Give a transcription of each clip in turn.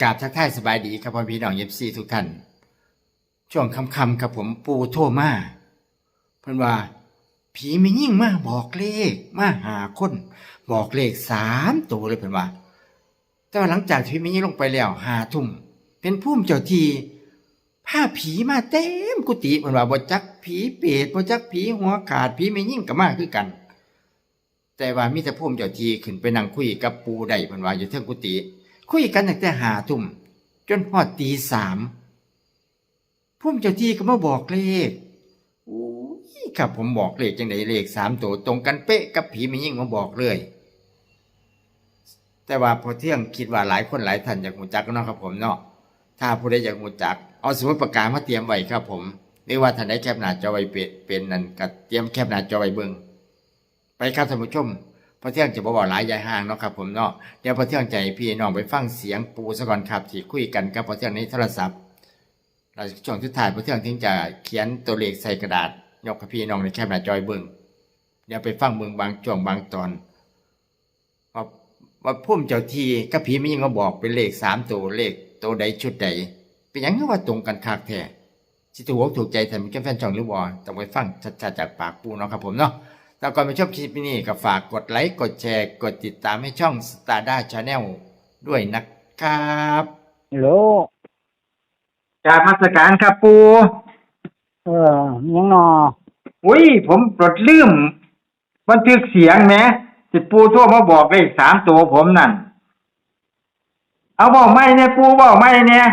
กราบทักทายสบายดีครับพ่อพี่น้องเย็บซีทุกท่านช่วงค่ำๆครับผมปูโทมาเพิ่นว่า ผีไม่ยิ่งมาบอกเลข มาหาคน บอกเลขสามตัวเลยเพิ่นว่า แต่ว่าหลังจากที่มียิ่งลงไปแล้วหาทุ่มเป็นพุ่มเจ้าทีผ้าผีมาเต็มกุฏิเพิ่นว่าบ่จักผีเปรตบ่จักผีหัวขาดผีไม่ยิ่งก็มาคือกัน แต่ว่ามีแต่พุ่มเจ้าทีขึ้นไปนั่งคุยกับปูได้เพิ่นว่าอยู่เทิงกุฏิ คุยกันตั้งแต่หาทุ่มจนฮอดตีสามพุ่มเจ้าที่ก็มาบอกเลขโอ้ยครับผมบอกเลขจังไดเลขสามตัวตรงกันเป๊ะกับผีไม่ยิ่งมาบอกเลย แต่ว่าพอเที่ยงคิดว่าหลายคนหลายท่านอยากหูจักเนาะครับผมเนาะถ้าผู้ใดอยากหูจัก เอาสมุดปากกามาเตรียมไว้ครับผมหรือว่าท่านใดแคปหน้าจอไว้เป็นเป็นนั่นก็เตรียมแคปหน้าจอไว้เบิ่งไปครับท่านผู้ชม พอเที่ยงจะบอกว่าหลายยายห่างเนาะครับผมเนาะเดี๋ยวพอเที่ยงใจพี่น้องไปฟังเสียงปูซะก่อนครับที่คุยกันกับพอเที่ยงในโทรศัพท์เราช่วงสุดท้ายพอเที่ยงถึงจะเขียนตัวเลขใส่กระดาษยกให้พี่น้องในแคปหน้าจอไว้เบิ่งเดี๋ยวไปฟังเบิ่งบางช่วงบางตอนว่าว่าพุ่มเจ้าทีกับผีไม่ยังมาบอกเป็นเลขสามตัวเลขตัวใดชุดใดเป็นยังคือว่าตรงกันคักแท้สิถูกถูกใจท่านมีแฟนช่องหรือบ่ต้องไปฟังชัดๆจากปากปูเนาะครับผมเนาะ แต่ก่อนไปชอบคลิปนี้ก็ฝากกดไลค์ กดแชร์ กดติดตามให้ช่อง Star d a Channel ด้วยนะครับฮัลโหลกราบมาสการครับปูเออยังนออุ้ย ผมปลดลืม บันทึกเสียงแหมสิปูโทั่วมาบอกเลขสามตัวผมนั่น เอาบอกไม่เนี่ยปูบอกไม่เนี่ย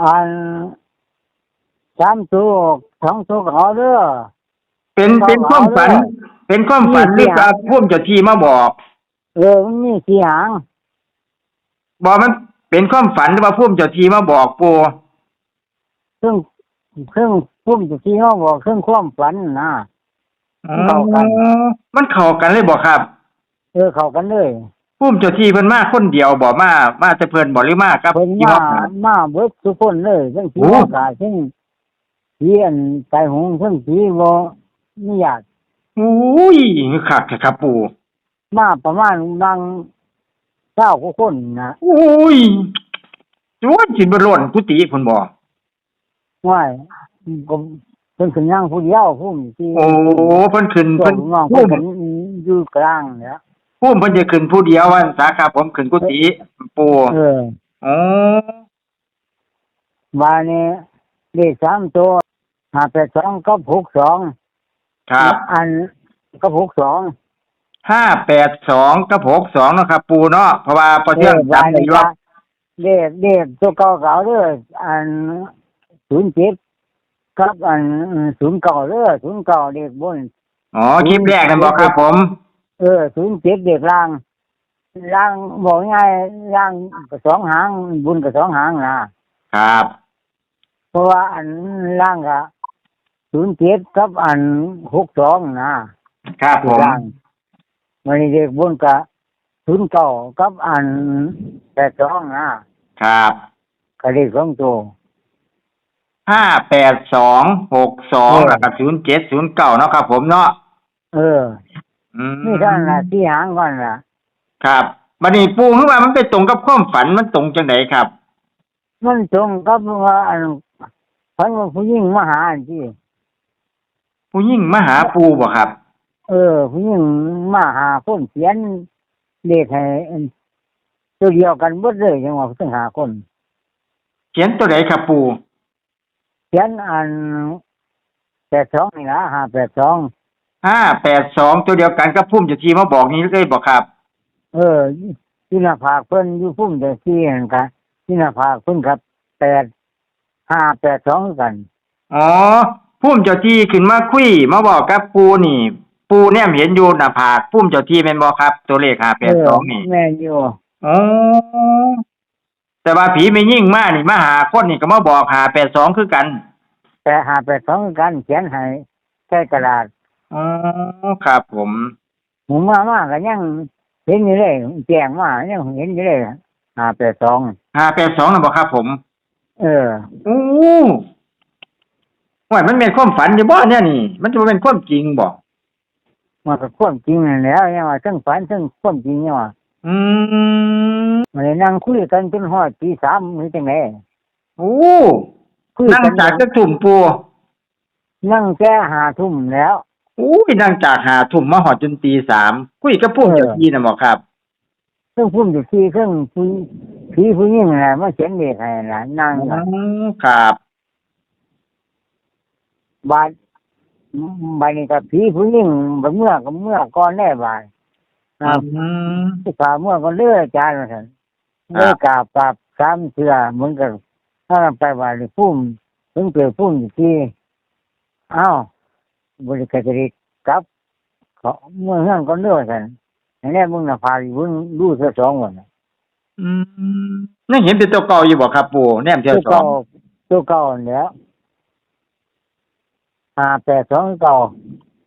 อันสามตัวสองตัวก็เอาเด้อ เป็นเป็นความฝัน เป็นความฝันหรือกับพุ่มเจ้าที่มาบอกเออมันมีสี่หางบอกมันเป็นความฝันหรือว่าพุ่มเจ้าที่มาบอกปูเครื่องเครื่องพุ่มจะที่เขาบอกเครื่องความฝันนะเข้ากันมันเข้ากันเลยบอกครับเออเข้ากันเลยพุ่มเจ้าที่เพิ่นมาคนเดียวบอกมามาแต่เพิ่นบอกหรือมากับเพิ่นที่มาว่ามาเบิดทุกคนเลยทั้งผีโอ้อากาศทั้งผีอันไตหงทั้งผีบ่ มีญาติอุ้ยคักแท้ครับปูมาประมาณบางเจ้ากว่าคนนะอุ้ยจวนสิบ่ล้นกุฏิเพิ่นบอกว่ายก็เพิ่นขึ้นย่างผู้เดียวพุ่มที่โอ้เพิ่นขึ้นส่วเพิ่นนน้องพุ่เพิ่นมก็อยู่กลางเนี่ยพุ่มเพิ่นจะขึ้นผู้เดียววันสาขาผมขึ้นกุฏิปูเอออ๋อมาเนี่ยเลขสามตัวห้าแปดสองกับหกสอง ครับอันกับหกสองห้าแปดสองกับหกสองเนาะครับ ปูเนาะเพราะว่าพอเที่ยงวาจำเลได้ยอยู่ว่าเลขเลขตัวเก่าเก่าเด้ออันศูนย์เจ็ดกับอันศูนย์เก่าเด้อศูนย์เก่าเลขบนอ๋อคลิปแรกนั่นบอกครับผม เออศูนย์เจ็ดเลขล่างล่างบอกง่ายๆล่างกับสองหางบุญกับสองหางนะครับ เพราะว่าอันล่างกับ ศูนย์เจ็ดกับอันหกสองนะครับผมล่างมันนี่เด็กบนกับศูนย์เก่ากับอันแปดสองนะครับก็เลขสองตัว ห้าแปดสองหกสองเออ แล้วก็ศูนย์เจ็ดศูนย์เก้าเนาะครับผมเนาะเอออืมนี่เท่านั้นละที่หางก่อนล่ะครับบัดนี้ปูคือว่ามันไปตรงกับความฝันมันตรงจังไดครับ มันตรงกับว่าอันพันว่าผู้หญิงมาหาอันที่ ผู้ยิ่งมาหาปูบ่ครับ เออผู้หญิงมาหาคนเขียนเลขให้อันตัวเดียวกันหมดเลยจังว่าต้องหาคนเขียนตัวไหนครับปูเขียนอันแปดสองนี่ละหาแปดสองห้าแปดสองตัวเดียวกันกับพุ่มเจะทีมาบอกนี้เลยบอกครับ เออที่หน้าผากเพิ่นอยู่พุ่มแต่ที่นั่นกันที่หน้าผากเพิ่นครับแปดห้าแปดสองกันอ๋อ พุ่มเจ้าที่ขึ้นมาคุยมาบอกกับปูนี่ ปูเนี่ยเห็นอยู่หน้าผากพุ่มเจ้าที่เป็นบอกครับ ตัวเลขห้าแปดสองนี่แม่นอยู่อ๋อแต่ว่าผีไม่ยิ่งมานี่มาหาคนนี่ก็มาบอกหาแปดสองคือกัน แต่หาแปดสองกันเขียนให้แค่กระดาษอ๋อครับผมหมูมามาก็ยังเห็นอยู่เลยแจ้งมายังเห็นอยู่เลยหาแปดสองหาแปดสองนะบอกครับผม เออโอ้ ว่ามันเป็นความฝันอยู่บ่เนี่ยนี่ มันจะบ่เป็นความจริงบ่มันก็ความจริงนั่นแหล้วยังว่าทั้งฝันทั้งความจริงยังว่าอืมมันเลยนั่งคุยกันจนฮอดตีสามหรือจังไดโอ้คุยนั่งกันจากจะทุ่มปูนั่งแก้หาทุ่มแล้วโอ้ยนั่งจากหาทุ่มมาหอดจนตีสามคุยกับพวกเออเจ้าที่นะหมอครับ เครื่องพุ่มอยู่ที่เครื่องผู้ผีผู้หญิงน่ะมาเขียนเด็กให้น่ะนั่งอ๋อครับ บาดบาดนี้ก็ผีผู้หญิงบัดเมื่อก็เมื่อก่อนแน่บาดครับอืมที่ขาเมื่อก็เลื่อยอาจารย์ว่าซั่นครับเลื่อยกราบกราบสามเทื่อเหมือนกันถ้าเราไปบาดนี่พุ่มถึงเกิดพุ่มอยู่ที่อ้าวบริการจะได้กลับเขาเมื่อเฮือนก็เลื่อยกันอันนี้มึงน่ะพาอยู่มึงดูเท่าสองวันน่ะอืมนั่นเห็นเป็นตัวเก่าอยู่บ่ครับ ปูแนมเที่ยวตัวสอเก่างตัวเก่าแล้ว ห้าแปดสองเก่า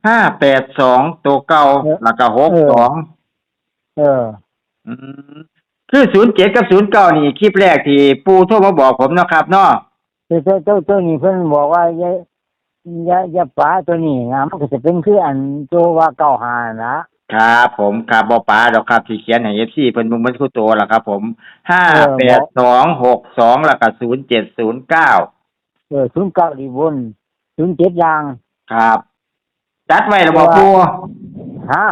ห้าแปดสองตัวเก่าเออแล้วก็หกเออ สองเออ อืมคือศูนย์เจ็ดกับศูนย์เก้านี่คลิปแรกที่ปูโทรมาบอกผมเนาะครับเนาะตัวตัวตัวตัวนี้เพิ่นบอกว่าอย่าอย่าอย่าป๋าตัวนี้นะมันก็จะเป็นคืออันตัวว่าเก่าหานะครับ ผมครับบ่ป๋าดอกครับที่เขียนให้ FC เพิ่นเบิ่งเบิ่งคู่ตัวล่ะครับ ผมห้าเออแปดสองหกสองแล้วก็ศูนย์เจ็ดศูนย์เก้าเออศูนย์เก้าดีบน ศูนย์เจ็ดยาง ครับจัดไว้แล้วบ่ว่าปูฮะ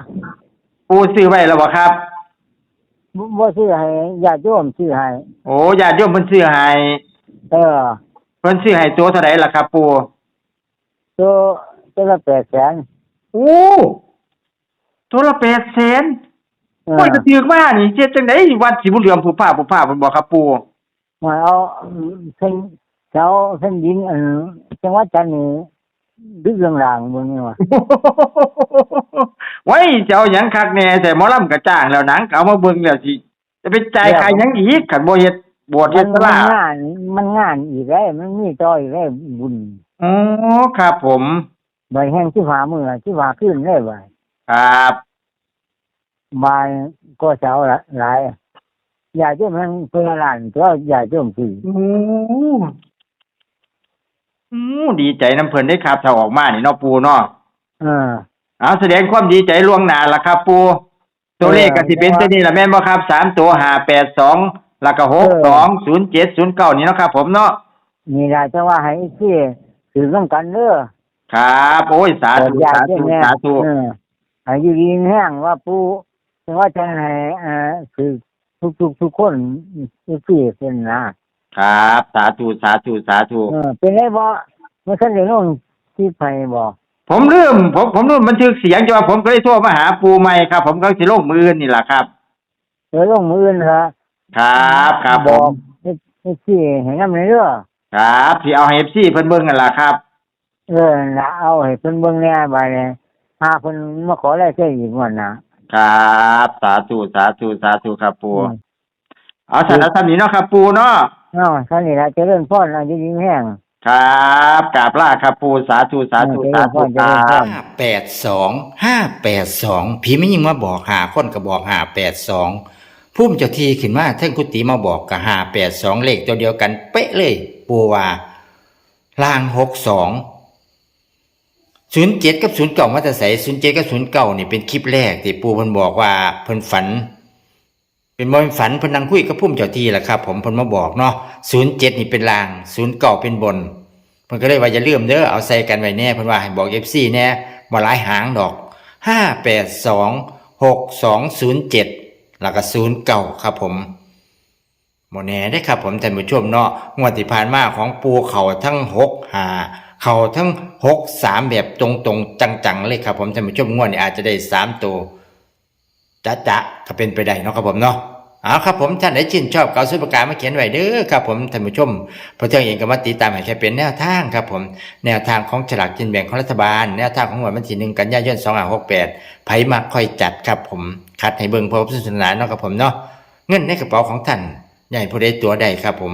ปูซื้อไว้แล้วบ่ครับ บ่บ่ซื้อให้ญาติโยมซื้อให้โอ้ญาติโยมเพิ่นซื้อให้เออเพิ่นซื้อให้ตัวเท่าไหร่ล่ะครับ ปูตัวตัวละแปดแสนโอ้ตัวละ800,000เออโอ้ยก็ถือมานี่เฮ็ดจังได๋วัดสิบุญเหลือมผู้ภาผู้ภาเพิ่นบ่ครับปูมาเอาเส้น เจ้าเส้นดินอันจังหวัดจันทร์นี่ดึกเรื่องรางเบิ่งนี่ว่าไว้จะเอาหยังคักแหน่แต่หมอลำก็จ้างแล้วหนังก็เอามาเบิ่งแล้วสิจะไปจ่ายค่าหยังอีกคันบ่เฮ็ดโบสถ์มัเฮ็ดนศาลางานมันงานอีกแล้วมันมีต่ออีกแล้วบุญอ๋อครับผมใบแห้งที่ฝามือที่ฝาขึ้นได้ใบครับบานก็เสาละหลายอย่าเจ้ามันเพื่อหลานก็อย่าเจ้าผีโอ้ อือดีใจน้ำเพิ่นได้ครับถ้าออกมานี่เนาะปูเนาะเออเอาแสดงความดีใจล่วงหน้าล่ะครับ ปูตัวเลขก็สิเป็นตัวนี้ล่ะแม่นบ่ครับสามตัว582แล้วก็62 07 09นี่เนาะครับ ผมเนาะนี่ล่ะจะว่าให้ที่ถือต้องกันเด้อครับ โอ้ยสาธุอย่าสาเจ้าธุแม่สาธุเออให้อยู่ดีแห้งว่าปูแต่ว่าจะให้เอ่อคือทุกทุกทุกคนที่เป็นนะ ครับ สาธุสาธุสาธุเออเป็นไรบ่เมื่อท่านได้ลงที่ไปบ่ผมลืมผมผมลืมบันทึกเสียงจังว่าผมก็เลยโทรมาหาปูใหม่ครับ ผมก็สิลงมืออื่นนี่แหละครับ เดี๋ยวลงมืออื่นเหรอครับครับผบอกมให้ให้ที่ให้นำเด้อครับที่เอาให้ FC เพิ่นเบิ่งกันล่ะครับ เออละเอาให้เพิ่นเบิ่งแหน่บาดนี้หาเพิ่นมาขอรายชื่ออีกวันนะครับ สาธุสาธุสาธุครับปูอืมเอาสารสัมนี้เนาะครับปูเนาะ เนาะท่านนี่ล่ะเจริญพรอายุยิ่งแห้ง ครับกราบลาครับปูสาธุสาธุเออสาธุเจริญพรเจริญพร ครับ ห้าแปดสองห้าแปดสองผีไม่ยิ่งมาบอกหาคนก็บอกหาแปดสองพุ่มเจ้าทีขึ้นมาท่านกุฏิมาบอกกับหาแปดสองเลขตัวเดียวกันเป๊ะเลยปูว่าลางหกสองศูนย์เจ็ดกับศูนย์เก่ามาแต่ใส่ศูนย์เจ็ดกับศูนย์เก่านี่เป็นคลิปแรกที่ปูเพิ่นบอกว่าเพิ่นฝัน เป็นบ่เป็นฝันพนังคุยกับพุ่มเจ้าทีแหละครับ ผมพนมาบอกเนาะศูนย์เจ็ดนี่เป็นลางศูนย์เก่าเป็นบนพนก็เลยว่าอย่าลืมเด้อเอาใส่กันไว้แน่พนว่าให้บอก FC แน่บ่หลายหางดอก582 6207แล้วก็09ครับผมบ่แน่ได้ครับผมท่านผู้ชมเนาะงวดที่ผ่านมาของปูเขาทั้ง6 5เขาทั้ง6 3แบบตรงๆ จังๆ เลยครับผมท่านผู้ชมงวดนี้อาจจะได้3ตัวจะจะก็เป็นไปได้เนาะครับผมเนาะ เอาครับผมท่านไหนชื่นชอบเกาสุปกกามาเขียนไว้เด้อครับผมท่านผู้ชมเพราะเที่ยงเองก็มาติดตามให้แค่เป็นแนวทางครับผมแนวทางของฉลากกินแบ่งของรัฐบาลแนวทางของหวยวันที่หนึ่งกันยายนสองห้าหกแปดไผมาค่อยจัดครับผมคัดให้เบิ่งพอพิจารณาเนาะครับผมเนาะเงินในกระเป๋าของท่านใหญ่ผู้ใดตัวใดครับผม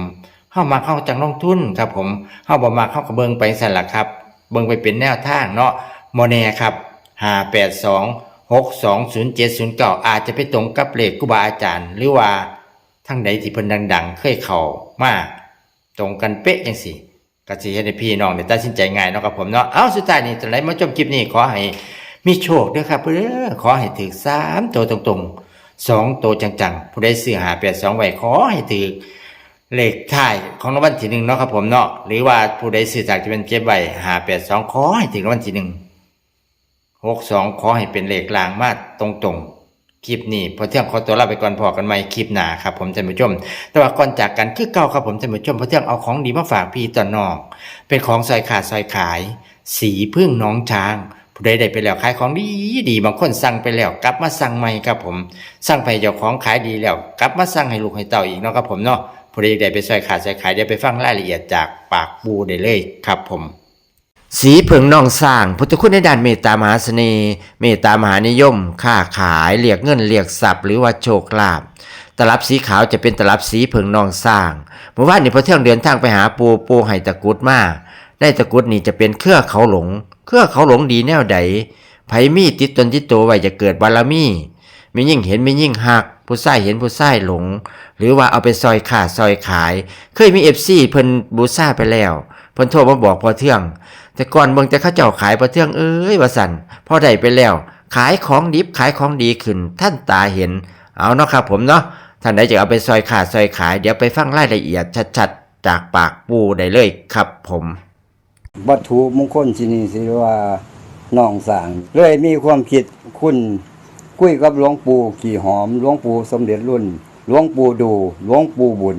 เข้ามาเข้าจังลงทุนครับผมเข้าบ่มาเข้ากับเบิงไปสั่นละครับ เบิ่งไปเป็นแนวทางเนาะโมเน่ครับห้าแปดสอง หกสองศูนย์เจ็ดศูนย์เก้าอาจจะไปตรงกับเลขครูบาอาจารย์ หรือว่าทั้งใดที่เพิ่นดัง ๆ เคยเข้ามาตรงกันเป๊ะจังสิก็สิเฮ็ดให้พี่น้องได้ตัดสินใจง่ายเนาะครับผมเนาะเอาสุดท้ายนี้จังไดมาชมคลิปนี้ขอให้มีโชคด้วยครับเด้อขอให้ถึก3ตัวตรงๆสองตัวจังๆผู้ใดซื้อหาแปดสองไว้ขอให้ถือเลขท้ายของรางวัลที่หนึ่งเนาะครับผมเนาะหรือว่าผู้ใดซื้อจากจะเป็นเก็บไว้หาแปดสองขอให้ถึงรางวัลที่หนึ่ง หกสองขอให้เป็นเลขลางมาตรงๆ คลิปนี้พอเที่ยงขอตัวลาไปก่อนพอกันใหม่คลิปหนาครับผมท่านผู้ชม แต่ว่าก่อนจากกันคือเก่าครับผมท่านผู้ชมพอเที่ยงเอาของดีมาฝากพี่ต่อนอกเป็นของซอยขาดซอยขาย สีพึ่งน้องช้างผู้ใดได้ไปแล้วขายของดีดีบางคนสั่งไปแล้ว กลับมาสั่งใหม่ครับผมสั่งไปเจ้าของขายดีแล้ว กลับมาสั่งให้ลูกให้เต่าอีกเนาะครับผมเนาะผู้ใดได้ไปซอยขาดซอยขายเดี๋ยวไปฟังรายละเอียดจากปากปูได้เลยครับผม สีเผิงน้องสร้างพุทธคุณในด้านเมตตามหาเสน่ห์เมตตามหานิยม ค้าขายเรียกเงินเรียกทรัพย์หรือว่าโชคลาภตลับสีขาวจะเป็นตลับสีเผิงน้องสร้างเมื่อวานนี้พอเที่ยงเดินทางไปหาปูปูให้ตะกุดมาได้ตะกุดนี่จะเป็นเครือเขาหลง เครือเขาหลงดีแนวใดไผมีติดตนติดตัวไว้จะเกิดบารมีมียิ่งเห็นมียิ่งหัก ผู้ใส่เห็นผู้ใส่หลง หรือว่าเอาไปซอยขาดซอยขาย เคยมีเอฟซีเพิ่นบูซ่าไปแล้วเพิ่นโทรมาบอกพอเที่ยง แต่ก่อนเบิ่งแต่เขาเจ้าขายประเทืองเอ้ยว่าสันพอได้ไปแล้ว ขายของดิบขายของดีขึ้น ท่านตาเห็น เอาเนาะครับผมเนาะท่านใดจะเอาไปซอยขาดซอยขาย เดี๋ยวไปฟังรายละเอียดชัดๆ จากปากปูได้เลยครับผม วัตถุมงคลที่นี่สิว่าน้องสางเลยมีความคิดคุณคุยกับหลวงปู่ขี่หอมหลวงปู่สมเด็จรุ่นหลวงปู่ดูหลวงปู่บุญ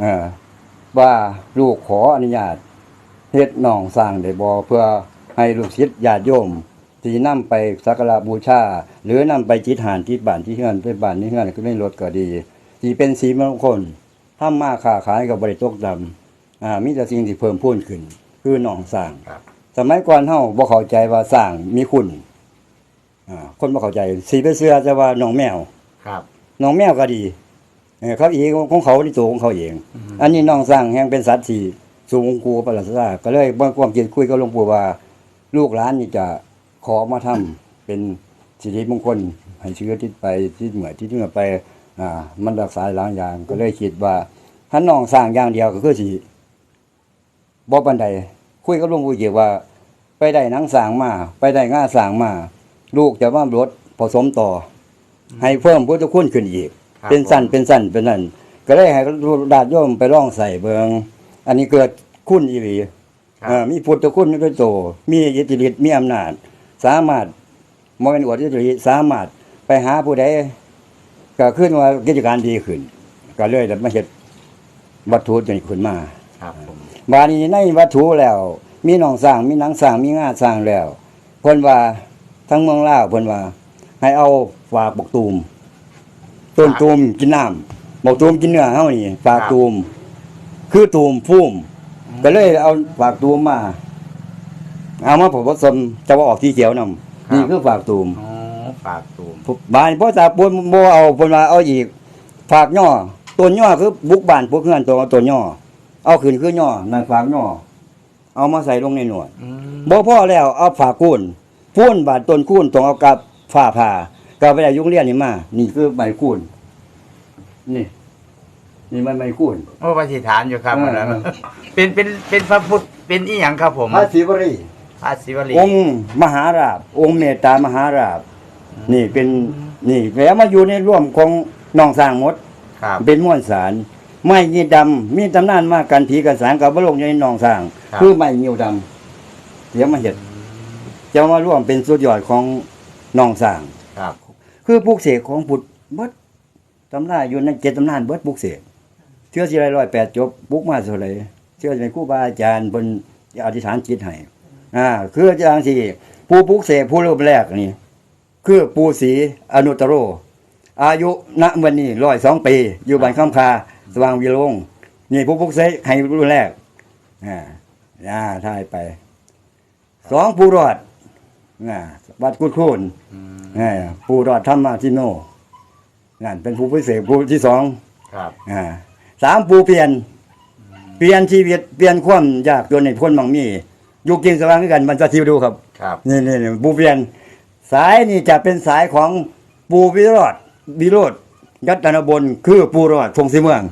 เออว่าลูกขออนุญาต เฮ็ดน้องสร้างได้บ่เพื่อให้ลูกศิษย์ญาติโยมที่นำไปสักการะบูชา หรือนำไปจิตหานที่บ้านที่เฮือนไปบ้านที่เฮือนก็ได้รถก็ดีที่เป็นสีมงคลทำมาค้าขายกับบริตกดำอ่ามีแต่สิ่งที่เพิ่มพูนขึ้น คือหนองสร้างครับสมัยก่อนเฮาบ่เข้าใจว่าสร้างมีคุณอ่าคนบ่เข้าใจสีไปเสื้อจะว่าหนองแมวครับหนองแมวก็ดีเออเขาเองของเขาที่ตัวของเขาเอง อันนี้น้องสร้างแห่งเป็นสัตว์ที่ สูงกูประหลาดซาก็เลยบ่ความคิดคุยกับหลวงปู่ว่า ลูกหลานนี่จะขอมาทำเป็นสิริมงคลให้เชื้อติดไปที่เหมือที่เหมือไปอ่ามันรักษาหลายอย่าง ก็เลยคิดว่าถ้าน้องสร้างอย่างเดียวก็คือสิบ่ปานใดคุยกับหลวงปู่เกี่ยวว่า ไปได้หนังสร้างมา ไปได้ง่าสร้างมา ลูกจะว่ารถผสมต่ออให้เพิ่มพุทธคุณขึ้นอีกครับเป็นสั้นเป็นสั้นเป็นนั่นก็เลยให้ดาดโยมไปร่องใส่เบิง อันนี้เกิดคุณอีหลีครับเอ่อมีพุทธคุณด้วยโต มีอิทธิฤทธิ์มีอำนาจ สามารถมองเป็นอวดอิทธิฤทธิ์สามารถไปหาผู้ใดก็ขึ้นว่ากิจการดีขึ้น ก็เลยได้มาเฮ็ดวัตถุตัวนี้ขึ้นมาครับผมบาดนี้ในวัตถุแล้ว มีหนองสร้างมีหนังสร้างมีงาสร้างแล้วเพิ่นว่าทั้งเมืองลาวเพิ่นว่า ให้เอาฝากบกตูมต้นตูมกินน้ำบกตูมกินเนื้อเฮานี่ฝากตูม คือตูมพุ่มก็เลยเอาฝากตูมมา เอามาผสมจะว่าออกที่เขียวนำนี่คือฝากตูมอ๋อปากตูมบ้านพ่อตาปนบ่เอาเพิ่นว่าเอาอีก ฝากย่อต้นย่อคือบุกบ้านพวกเฮือนตัวต้นย่อเอาขึ้นคือย่อนั่นฝากย่อเอามาใส่ลงในหนวด อืมบ่พอแล้วเอาฝากคูนพูนบาดต้นคูนต้องเอากับฝ้าผ่าก็ไปได้ยุงเรียนนี่มา นี่คือใบคูนนี่ นี่มันใบคูนโอ้ปฏิฐานอยู่ครับเอออันนั้นเออเป็นเป็นเป็นพระพุทธเป็นอีหยังครับผมพระศิวรีพระศิวลีองค์มหาราบ องค์เมตตามหาราบ นี่เป็นนี่แล้วมาอยู่ในร่วมของน้องสร้างหมด ครับเป็นม้วนสารไม้ยีดำมีตำนานมากกันผีกันสารกับบลงอยู่ในหนองสร้าง ครับคือไม้เงียวดำเดี๋ยวมาเห็ดจะมาร่วมเป็นสุดยอดของหนองสร้าง ครับ คือปลูกเสกของพุทธเบิดตำนานอยู่ในเจ็ดตำนานเบิดปลูกเสกเชื่อสิไรร้อยแปดจบปลูกมาเท่าไหรเชื่อในครูบาอาจารย์บนอธิษฐานจิตให้อ่าคืออาจารย์ที่ผู้ปลูกเสกผู้รูปแรกนี่คือปูศรีอนุตตโร อายุณวันนี้ร้อยสองปี อยู่บ้านข้ามคาสว่างวิโรงนี่ผู้ปลุกเสกให้รุ่นแรกอ่าอ่าทายไปสองผู้รอดอ่าวัดกุดคูนอ่าผู้รอดธรรมาทิโนนั่นเป็นผู้พิเศษผู้ที่สองครับอ่า สามผู้เปลี่ยน เปลี่ยนชีวิตเปลี่ยนความยากจนในพ้นบางมีอยู่กินสว่างด้วยกันมันจะทิวดูครับครับนี่นี่นี่ปูเปลี่ยน สายนี่จะเป็นสายของปูวิโรธวิโรธยัตนบลคือปูรอดพงศรีเมือง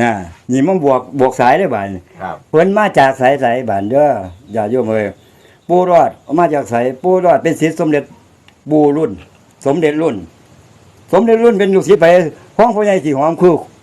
อ่านี่มันบวกบวกสายได้บ่ายครับเพิ่นมาจากสายสายบ้านเด้ออย่าโยมเอ้ยปูรอดมาจากสายปูรอดเป็นศิษย์สมเด็จปูรุ่น สมเด็จรุ่นสสมเด็จรุ่นเป็นลูกศิษย์ไปของพ่อใหญ่ที่หอมคือ